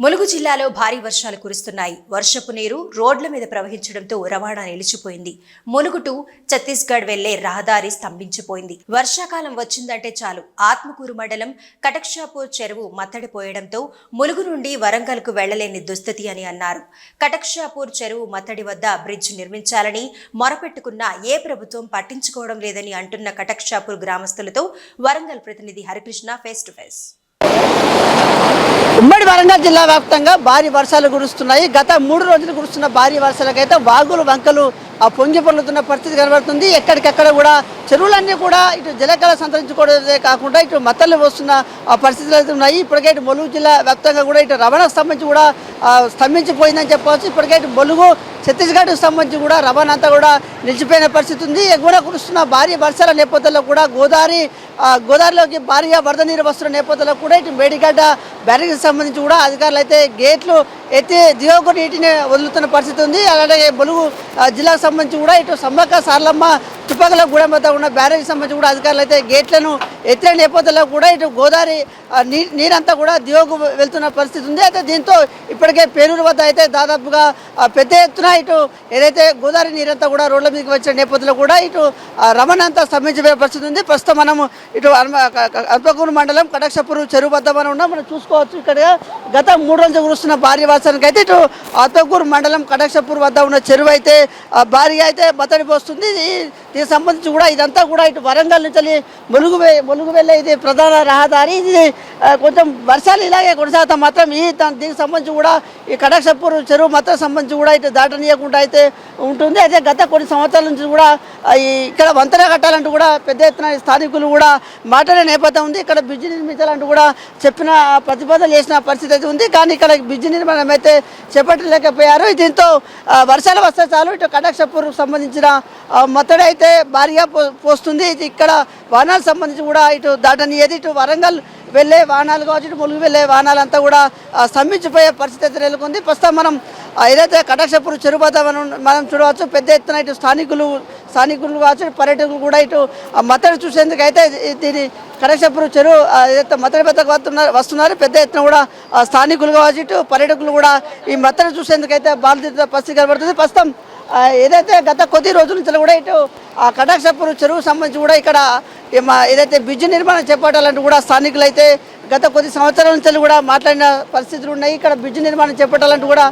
ములుగు జిల్లాలో భారీ వర్షాలు కురుస్తున్నాయి. వర్షపు నీరు రోడ్ల మీద ప్రవహించడంతో రవాణా నిలిచిపోయింది. ములుగు టు ఛత్తీస్గఢ్ వెళ్ళే రహదారి స్తంభించిపోయింది. వర్షాకాలం వచ్చిందంటే చాలు. ఆత్మకూరు మండలం కటక్షాపూర్ చెరువు మత్తడిపోయడంతో ములుగు నుండి వరంగల్కు వెళ్ళలేని దుస్థితి అని అన్నారు. కటక్షాపూర్ చెరువు మత్తడి వద్ద బ్రిడ్జ్ నిర్మించాలని మొరపెట్టుకున్న ఏ ప్రభుత్వం పట్టించుకోవడం లేదని అంటున్న కటక్షాపూర్ గ్రామస్తులతో వరంగల్ ప్రతినిధి హరికృష్ణ ఫేస్ టు ఫేస్ ఉమ్మడి వరంగల్ జిల్లా వ్యాప్తంగా భారీ వర్షాలు కురుస్తున్నాయి. గత మూడు రోజులు కురుస్తున్న భారీ వర్షాలకైతే వాగులు వంకలు ఆ పొంగి పొర్లుతున్న పరిస్థితి కనబడుతుంది. ఎక్కడికెక్కడ కూడా చెరువులన్నీ కూడా ఇటు జలకళ సంతరించుకోవడమే కాకుండా ఇటు మత్తలు వస్తున్న ఆ పరిస్థితులు అయితే ఉన్నాయి. ఇప్పటికే ఇటు ములుగు జిల్లా వ్యాప్తంగా కూడా ఇటు రవాణాకు సంబంధించి కూడా స్తంభించిపోయిందని చెప్పవచ్చు. ఇప్పటికే ఇటు ములుగు ఛత్తీస్గఢ్కి సంబంధించి కూడా రవాణా అంతా కూడా నిలిచిపోయిన పరిస్థితి ఉంది. ఎగువన కురుస్తున్న భారీ వర్షాల నేపథ్యంలో కూడా గోదావరి గోదావరిలోకి భారీగా వరద నీరు వస్తున్న నేపథ్యంలో కూడా ఇటు మేడిగడ్డ బ్యారేజ్కి సంబంధించి కూడా అధికారులు అయితే గేట్లు ఎత్తి దియోగు నీటిని వదులుతున్న పరిస్థితి ఉంది. అలాగే బొలుగు జిల్లాకు సంబంధించి కూడా ఇటు సమ్మక్క సార్లమ్మ తుపాకుల గూడెం వద్ద ఉన్న బ్యారేజ్ సంబంధించి కూడా అధికారులు అయితే గేట్లను ఎత్తిన నేపథ్యంలో కూడా ఇటు గోదావరి నీరంతా కూడా దియోగు వెళ్తున్న పరిస్థితి ఉంది. అయితే దీంతో ఇప్పటికే పేరూరు వద్ద అయితే దాదాపుగా పెద్ద ఎత్తున ఇటు ఏదైతే గోదావరి నీరంతా కూడా రోడ్ల మీదకి వచ్చిన నేపథ్యంలో కూడా ఇటు రమణ అంతా స్తంభించిపోయే పరిస్థితి ఉంది. ప్రస్తుతం మనము ఇటు అల్పకూరు మండలం కటక్షపూర్ చెరువు వద్ద మనం ఉన్నాం. మనం చూసుకోవచ్చు ఇక్కడ గత మూడు రోజులు కురుస్తున్న భారీ వర్షానికి అయితే ఇటు అల్పకూరు మండలం కటక్షపూర్ వద్ద ఉన్న చెరువు అయితే భారీగా అయితే బతడి పోస్తుంది. దీనికి సంబంధించి కూడా ఇదంతా కూడా ఇటు వరంగల్ నుంచి వెళ్ళి ములుగు ములుగు వెళ్ళే ఇది ప్రధాన రహదారి. ఇది కొంచెం వర్షాలు ఇలాగే కొనసాగుతాం మాత్రం ఈ దీనికి సంబంధించి కూడా ఈ కడక్షపూర్ చెరువు మాత్రం సంబంధించి కూడా ఇటు దాటనీయకుండా అయితే ఉంటుంది. అయితే గత కొన్ని సంవత్సరాల నుంచి కూడా ఈ ఇక్కడ వంతెన కట్టాలంటూ కూడా పెద్ద ఎత్తున స్థానికులు కూడా మాట్లాడే నేపథ్యం ఉంది. ఇక్కడ బ్రిడ్జి నిర్మించాలంటూ కూడా చెప్పిన ప్రతిపాదన చేసిన పరిస్థితి అయితే ఉంది. కానీ ఇక్కడ బ్రిడ్జి నిర్మాణం అయితే చేపట్టలేకపోయారు. దీంతో వర్షాలు వస్తే చాలు ఇటు కడక్షపూర్ సంబంధించిన ఆ, మత్తడి అయితే భారీగా పో పోస్తుంది. ఇది ఇక్కడ వాహనాలకు సంబంధించి కూడా ఇటు దాటనీయది. ఇటు వరంగల్ వెళ్ళే వాహనాలు కావచ్చు ఇటు ములుగు వెళ్ళే వాహనాలంతా కూడా స్తంభించిపోయే పరిస్థితి అయితే నెలకొంది. ప్రస్తుతం మనం ఏదైతే కటాక్షపూర్ చెరువు మనం మనం చూడవచ్చు పెద్ద ఎత్తున ఇటు స్థానికులు స్థానికులు కావచ్చు పర్యటకులు పర్యాటకులు కూడా ఇటు ఆ మత్తడి చూసేందుకు అయితే దీని కటాక్షపూర్ చెరువు ఏదైతే మత్తడి పెద్దకు వస్తున్నారు వస్తున్నారు పెద్ద ఎత్తున కూడా స్థానికులు కావచ్చు ఇటు పర్యాటకులు కూడా ఈ మత్తడి చూసేందుకు అయితే బాధిత పరిస్థితి కనబడుతుంది. ప్రస్తుతం ఏదైతే గత కొద్ది రోజుల నుంచి కూడా ఇటు ఆ కటాక్షపూర్ చెరువు సంబంధించి కూడా ఇక్కడ ఏదైతే బ్రిడ్జ్ నిర్మాణం చేపట్టాలంటే కూడా స్థానికులు అయితే గత కొద్ది సంవత్సరాల నుంచి కూడా మాట్లాడిన పరిస్థితులు ఉన్నాయి. ఇక్కడ బ్రిడ్జ్ నిర్మాణం చేపట్టాలంటూ కూడా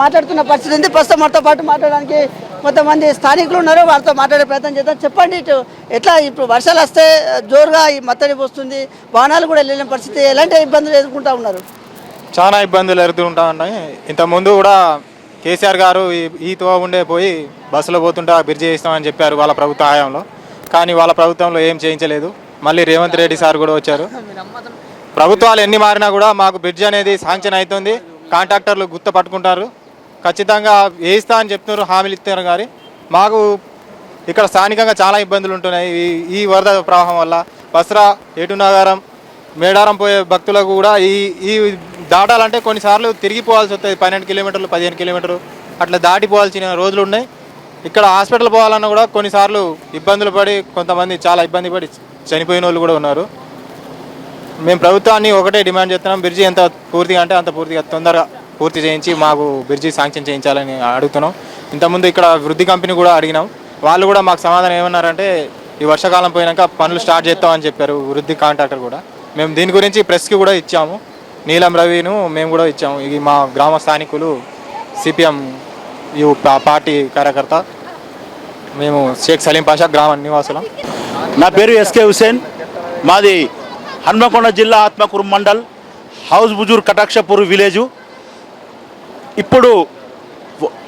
మాట్లాడుతున్న పరిస్థితి ఉంది. ప్రస్తుతం మనతో పాటు మాట్లాడడానికి కొంతమంది స్థానికులు ఉన్నారు. వారితో మాట్లాడే ప్రయత్నం చేద్దాం. చెప్పండి ఇటు ఎట్లా ఇప్పుడు వర్షాలు వస్తే జోరుగా ఈ మత్తడి వస్తుంది. వాహనాలు కూడా వెళ్ళిన పరిస్థితి. ఎలాంటి ఇబ్బందులు ఎదుర్కొంటా ఉన్నారు? చాలా ఇబ్బందులు ఎదుర్కొంటా ఉన్నాయి ఇంతకుముందు కూడా కేసీఆర్ గారు ఈ- తో ఉండే పోయి బస్సులో పోతుంటే బ్రిడ్జ్ బ్రిడ్జి చేస్తామని చెప్పారు వాళ్ళ ప్రభుత్వ హయాంలో. కానీ వాళ్ళ ప్రభుత్వంలో ఏం చేయించలేదు. మళ్ళీ రేవంత్ రెడ్డి సార్ కూడా వచ్చారు. ప్రభుత్వాలు ఎన్ని మారినా కూడా మాకు బ్రిడ్జ్ అనేది శాంక్షన్ అవుతుంది. కాంట్రాక్టర్లు గుర్త పట్టుకుంటారు. ఖచ్చితంగా వేయిస్తా అని చెప్తున్నారు హామీలు ఇస్తున్నారు కానీ మాకు ఇక్కడ స్థానికంగా చాలా ఇబ్బందులు ఉంటున్నాయి. ఈ- ఈ వరద ప్రవాహం వల్ల బస్రా ఏటునగరం మేడారం పోయే భక్తులకు కూడా ఈ ఈ దాటాలంటే కొన్నిసార్లు తిరిగిపోవాల్సి వస్తుంది పన్నెండు కిలోమీటర్లు పదిహేను కిలోమీటర్లు అట్లా దాటిపోవాల్సిన రోజులు ఉన్నాయి. ఇక్కడ హాస్పిటల్ పోవాలన్నా కూడా కొన్నిసార్లు ఇబ్బందులు పడి కొంతమంది చాలా ఇబ్బంది పడి చనిపోయిన వాళ్ళు కూడా ఉన్నారు. మేము ప్రభుత్వాన్ని ఒకటే డిమాండ్ చేస్తున్నాం. బ్రిడ్జి ఎంత పూర్తిగా అంటే అంత పూర్తిగా తొందరగా పూర్తి చేయించి మాకు బ్రిడ్జి శాంక్షన్ చేయించాలని అడుగుతున్నాం. ఇంతకుముందు ఇక్కడ వృద్ధి కంపెనీ కూడా అడిగినాం. వాళ్ళు కూడా మాకు సమాధానం ఏమన్నారంటే ఈ వర్షాకాలం పోయినాక పనులు స్టార్ట్ చేస్తామని చెప్పారు వృద్ధి కాంట్రాక్టర్ కూడా. మేము దీని గురించి ప్రెస్కి కూడా ఇచ్చాము. నీలం రవిను మేము కూడా ఇచ్చాము. ఇది మా గ్రామ స్థానికులు సిపిఎం యు పా- పార్టీ కార్యకర్త. మేము షేక్ సలీం పాషా గ్రామ నివాసులం. నా పేరు ఎస్కే హుసేన్. మాది హన్మకొండ జిల్లా ఆత్మకూరు మండల్ హౌస్ బుజూర్ కటాక్షపూర్ విలేజు. ఇప్పుడు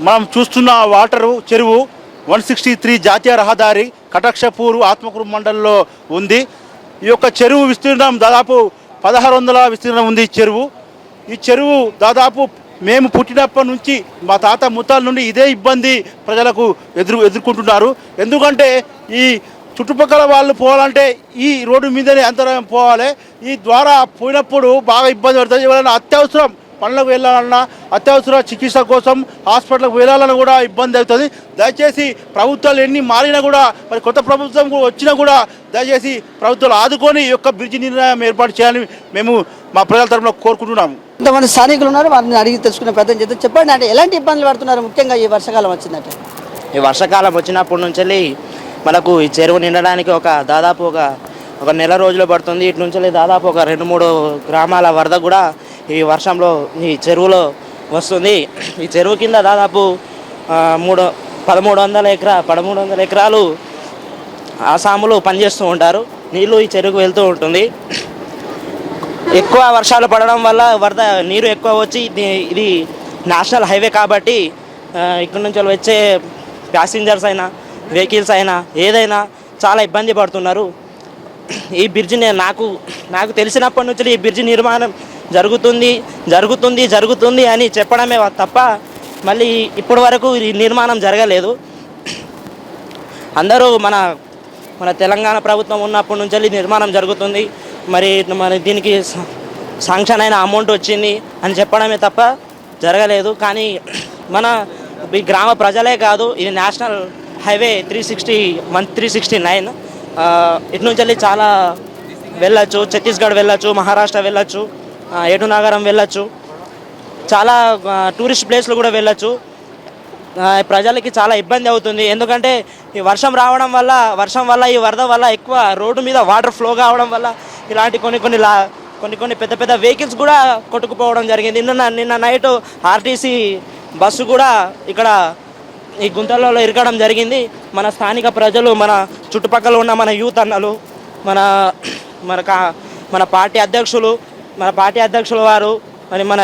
మనం చూస్తున్న వాటరు చెరువు వన్ సిక్స్టీ త్రీ జాతీయ రహదారి కటాక్షపూర్ ఆత్మకూరు మండల్లో ఉంది. ఈ యొక్క చెరువు విస్తీర్ణం దాదాపు పదహారు వందల విస్తీర్ణం ఉంది ఈ చెరువు. ఈ చెరువు దాదాపు మేము పుట్టినప్పటి నుంచి మా తాత ముత్తాల నుండి ఇదే ఇబ్బంది ప్రజలకు ఎదురు ఎదుర్కొంటున్నారు. ఎందుకంటే ఈ చుట్టుపక్కల వాళ్ళు పోవాలంటే ఈ రోడ్డు మీదనే అంతరం పోవాలి. ఈ ద్వారా పోయినప్పుడు బాగా ఇబ్బంది పడుతుంది ఎవరైనా అత్యవసరం పనులకు వెళ్ళాలన్నా అత్యవసర చికిత్స కోసం హాస్పిటల్కి వెళ్ళాలన్నా కూడా ఇబ్బంది అవుతుంది. దయచేసి ప్రభుత్వాలు ఎన్ని మారినా కూడా మరి కొత్త ప్రభుత్వం కూడా వచ్చినా కూడా దయచేసి ప్రభుత్వాలు ఆదుకొని ఈ యొక్క బ్రిడ్జి నిర్ణయం ఏర్పాటు చేయాలని మేము మా ప్రజల తరఫున కోరుకుంటున్నాము. కొంతమంది స్థానికులు ఉన్నారు వారిని అడిగి తెలుసుకునే ప్రయత్నం చేద్దాం. చెప్పండి అంటే ఎలాంటి ఇబ్బందులు పడుతున్నారు? ముఖ్యంగా ఈ వర్షాకాలం వచ్చిందంటే ఈ వర్షాకాలం వచ్చినప్పటి నుంచి మనకు ఈ చెరువు నిండడానికి ఒక దాదాపు ఒక ఒక నెల రోజులు పడుతుంది. ఇటు నుంచి దాదాపు ఒక రెండు మూడు గ్రామాల వరద కూడా ఈ వర్షంలో ఈ చెరువులో వస్తుంది. ఈ చెరువు కింద దాదాపు మూడు పదమూడు వందల ఎకరా పదమూడు వందల ఎకరాలు ఆసాములు పనిచేస్తూ ఉంటారు. నీళ్ళు ఈ చెరువుకు వెళ్తూ ఉంటుంది. ఎక్కువ వర్షాలు పడడం వల్ల వరద నీరు ఎక్కువ వచ్చి ఇది నేషనల్ హైవే కాబట్టి ఇక్కడి ఇక్కడ నుంచి వచ్చే ప్యాసింజర్స్ అయినా వెహికల్స్ అయినా ఏదైనా చాలా ఇబ్బంది పడుతున్నారు. ఈ బ్రిడ్జిని నాకు నాకు తెలిసినప్పటి నుంచి ఈ బ్రిడ్జి నిర్మాణం జరుగుతుంది జరుగుతుంది జరుగుతుంది అని చెప్పడమే తప్ప మళ్ళీ ఇప్పటి వరకు ఈ నిర్మాణం జరగలేదు. అందరూ మన మన తెలంగాణ ప్రభుత్వం ఉన్నప్పటి నుంచి నిర్మాణం జరుగుతుంది. మరి మరి దీనికి శాంక్షన్ అయిన అమౌంట్ వచ్చింది అని చెప్పడమే తప్ప జరగలేదు. కానీ మన ఈ గ్రామ ప్రజలే కాదు ఇది national highway three sixty one three sixty nine ఇటు నుంచి వెళ్ళి చాలా వెళ్ళచ్చు ఛత్తీస్గఢ్ వెళ్ళచ్చు మహారాష్ట్ర వెళ్ళచ్చు. ఏటునగరం వెళ్ళచ్చు. చాలా టూరిస్ట్ ప్లేస్లు కూడా వెళ్ళచ్చు. ప్రజలకి చాలా ఇబ్బంది అవుతుంది. ఎందుకంటే ఈ వర్షం రావడం వల్ల వర్షం వల్ల ఈ వరద వల్ల ఎక్కువ రోడ్డు మీద వాటర్ ఫ్లో కావడం వల్ల ఇలాంటి కొన్ని కొన్ని లా కొన్ని కొన్ని పెద్ద పెద్ద వెహికల్స్ కూడా కొట్టుకుపోవడం జరిగింది. నిన్న నిన్న నైట్ ఆర్టీసీ బస్సు కూడా ఇక్కడ ఈ గుంతలలో ఇరకడం జరిగింది. మన స్థానిక ప్రజలు మన చుట్టుపక్కల ఉన్న మన యూత్ అన్నలు మన మన కా- మన పార్టీ అధ్యక్షులు మన పార్టీ అధ్యక్షుల వారు మరి మన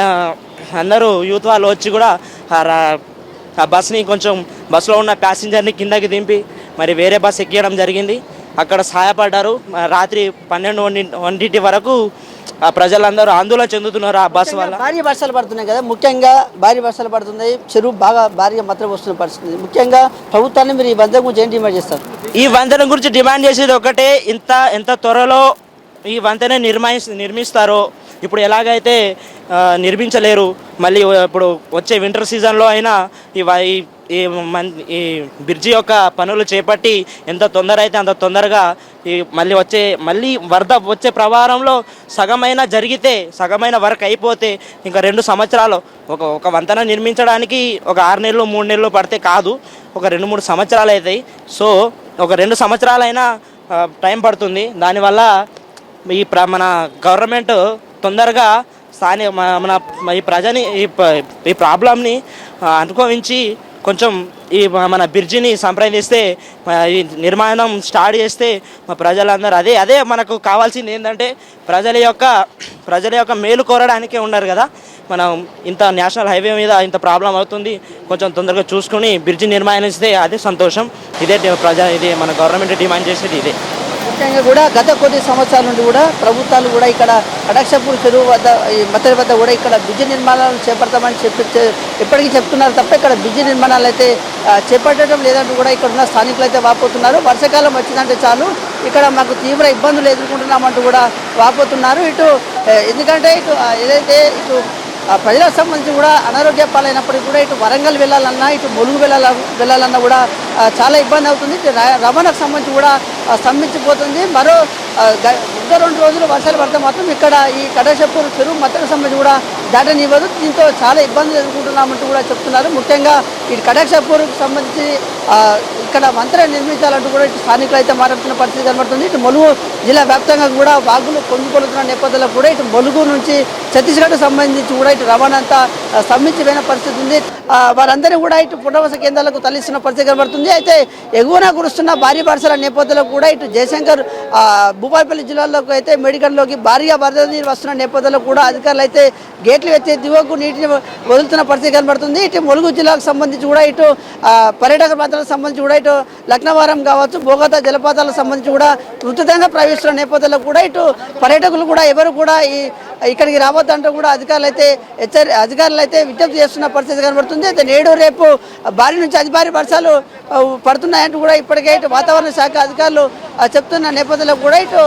అందరూ యూత్ వాళ్ళు వచ్చి కూడా ఆ బస్ని కొంచెం బస్సులో ఉన్న ప్యాసింజర్ని కిందకి దింపి మరి వేరే బస్ ఎక్కియడం జరిగింది. అక్కడ సహాయపడ్డారు. రాత్రి పన్నెండు ఒంటింటి వరకు ఆ ప్రజలందరూ ఆందోళన చెందుతున్నారు ఆ బస్ వల్ల. భారీ వర్షాలు పడుతున్నాయి కదా. ముఖ్యంగా భారీ వర్షాలు పడుతున్నాయి. చెరువు బాగా భారీగా మాత్రం వస్తున్న పరిస్థితి. ముఖ్యంగా ప్రభుత్వాన్ని మీరు ఈ బంధం గురించి ఏం డిమాండ్ చేస్తారు? ఈ వంతెన గురించి డిమాండ్ చేసేది ఒకటే. ఇంత ఎంత త్వరలో ఈ వంతెన నిర్మాయి నిర్మిస్తారో ఇప్పుడు ఎలాగైతే నిర్మించలేరు మళ్ళీ ఇప్పుడు వచ్చే వింటర్ సీజన్లో అయినా ఈ ఈ- ఈ బ్రిడ్జి యొక్క పనులు చేపట్టి ఎంత తొందర అయితే అంత తొందరగా ఈ మళ్ళీ వచ్చే మళ్ళీ వరద వచ్చే ప్రవాహంలో సగమైన జరిగితే సగమైన వర్క్ అయిపోతే ఇంకా రెండు సంవత్సరాలు ఒక ఒక వంతెన నిర్మించడానికి ఒక ఆరు నెలలు మూడు నెలలు పడితే కాదు ఒక రెండు మూడు సంవత్సరాలు అవుతాయి. సో ఒక రెండు సంవత్సరాలైనా టైం పడుతుంది. దానివల్ల ఈ ప్ర మన గవర్నమెంట్ తొందరగా స్థానిక మన ఈ ప్రజని ఈ ప్రాబ్లంని ఈ అనుభవించి కొంచెం ఈ మన బ్రిడ్జిని సంప్రదిస్తే ఈ నిర్మాణం స్టార్ట్ చేస్తే మా ప్రజలందరూ అదే అదే మనకు కావాల్సింది ఏంటంటే ప్రజల యొక్క ప్రజల యొక్క మేలు కోరడానికే ఉన్నారు కదా. మనం ఇంత నేషనల్ హైవే మీద ఇంత ప్రాబ్లం అవుతుంది కొంచెం తొందరగా చూసుకొని బ్రిడ్జి నిర్మాణిస్తే అదే సంతోషం. ఇదే ప్రజ ఇది మన గవర్నమెంట్ డిమాండ్ చేసేది ఇదే. ముఖ్యంగా కూడా గత కొద్ది సంవత్సరాల నుండి కూడా ప్రభుత్వాలు కూడా ఇక్కడ కటాక్షపూర్ చెరువు వద్ద ఈ మత్తడి వద్ద కూడా ఇక్కడ బ్రిడ్జి నిర్మాణాలు చేపడతామని చెప్పి ఎప్పటికీ చెప్తున్నారు తప్ప ఇక్కడ బ్రిడ్జి నిర్మాణాలు అయితే చేపట్టడం లేదంటూ కూడా ఇక్కడ ఉన్న స్థానికులు అయితే వాపోతున్నారు. వర్షాకాలం వచ్చిందంటే చాలు. ఇక్కడ మాకు తీవ్ర ఇబ్బందులు ఎదుర్కొంటున్నామంటూ కూడా వాపోతున్నారు. ఇటు ఎందుకంటే ఇటు ఏదైతే ఇటు ప్రజలకు సంబంధించి కూడా అనారోగ్య పాలైనప్పటికీ కూడా ఇటు వరంగల్ వెళ్ళాలన్నా ఇటు ములుగు వెళ్ళాల వెళ్ళాలన్నా కూడా చాలా ఇబ్బంది అవుతుంది. రవాణాకు సంబంధించి కూడా స్తంభించిపోతుంది. మరో ఆ, ఇంకా రెండు రోజులు వర్షాలు పడితే మాత్రం ఇక్కడ ఈ కడశపూర్ చెరువు మత్తకు సంబంధించి కూడా దాటనివ్వదు. దీంతో చాలా ఇబ్బందులు ఎదుర్కొంటున్నామంటూ కూడా చెప్తున్నారు. ముఖ్యంగా ఈ కడక్షపూర్కి సంబంధించి ఇక్కడ వంతెన నిర్మించాలంటూ కూడా ఇటు స్థానికులు అయితే మాట్లాడుతున్న పరిస్థితి కనబడుతుంది. ఇటు ములుగు జిల్లా వ్యాప్తంగా కూడా వాగులు పొంగిపొలుతున్న నేపథ్యంలో కూడా ఇటు ములుగు నుంచి ఛత్తీస్గఢ్ సంబంధించి కూడా ఇటు రవాణా అంతా స్తంభించిపోయిన పరిస్థితి ఉంది. వారందరూ కూడా ఇటు పునర్వాస కేంద్రాలకు తరలిస్తున్న పరిస్థితి కనబడుతుంది. అయితే ఎగువన కురుస్తున్న భారీ వర్షాల నేపథ్యంలో కూడా ఇటు జయశంకర్ భూపాలపల్లి జిల్లాలోకి అయితే మెడికల్లోకి భారీగా వరద నీరు వస్తున్న నేపథ్యంలో కూడా అధికారులు అయితే గేట్లు ఎత్తి దిగువకు నీటిని వదులుతున్న పరిస్థితి కనబడుతుంది. ఇటు ములుగు జిల్లాకు సంబంధించి కూడా ఇటు పర్యాటక ప్రాంతాలకు సంబంధించి కూడా ఇటు లక్నవరం కావచ్చు బోగత జలపాతాలకు సంబంధించి కూడా ఉచితంగా ప్రవేశిస్తున్న నేపథ్యంలో కూడా ఇటు పర్యాటకులు కూడా ఎవరు కూడా ఈ ఇక్కడికి రావద్దంటూ కూడా అధికారులు అయితే హెచ్చరి అధికారులు అయితే విజ్ఞప్తి చేస్తున్న పరిస్థితి కనబడుతుంది. అయితే నేడు రేపు భారీ నుంచి అతి భారీ వర్షాలు పడుతున్నాయంటూ కూడా ఇప్పటికే ఇటు వాతావరణ శాఖ అధికారులు చెప్తున్న నేపథ్యంలో కూడా ఇటు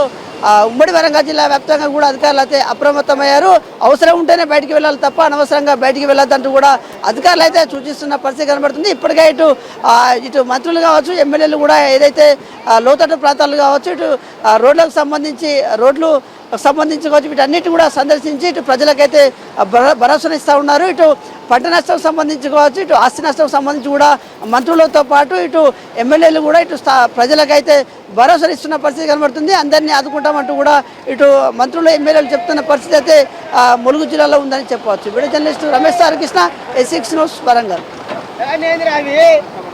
ఉమ్మడి వరంగల్ జిల్లా వ్యాప్తంగా కూడా అధికారులు అయితే అప్రమత్తమయ్యారు. అవసరం ఉంటేనే బయటికి వెళ్ళాలి తప్ప అనవసరంగా బయటికి వెళ్ళొద్దంటూ కూడా అధికారులు అయితే సూచిస్తున్న పరిస్థితి కనబడుతుంది. ఇప్పటికే ఇటు ఇటు మంత్రులు కావచ్చు ఎమ్మెల్యేలు కూడా ఏదైతే లోతట్టు ప్రాంతాలు కావచ్చు ఇటు రోడ్లకు సంబంధించి రోడ్లు సంబంధించి కావచ్చు వీటన్నిటి కూడా సందర్శించి ఇటు ప్రజలకైతే భర- భరోసాను ఇస్తూ ఉన్నారు. ఇటు పంట నష్టం సంబంధించి కావచ్చు ఇటు ఆస్తి నష్టం సంబంధించి కూడా మంత్రులతో పాటు ఇటు ఎమ్మెల్యేలు కూడా ఇటు ప్రజలకైతే భరోసా ఇస్తున్న పరిస్థితి కనబడుతుంది. అందరినీ ఆదుకుంటామంటూ కూడా ఇటు మంత్రులు ఎమ్మెల్యేలు చెప్తున్న పరిస్థితి అయితే ములుగు జిల్లాలో ఉందని చెప్పవచ్చు. Video journalist Ramesh sir Krishna ఎసిక్స్ news Warangal.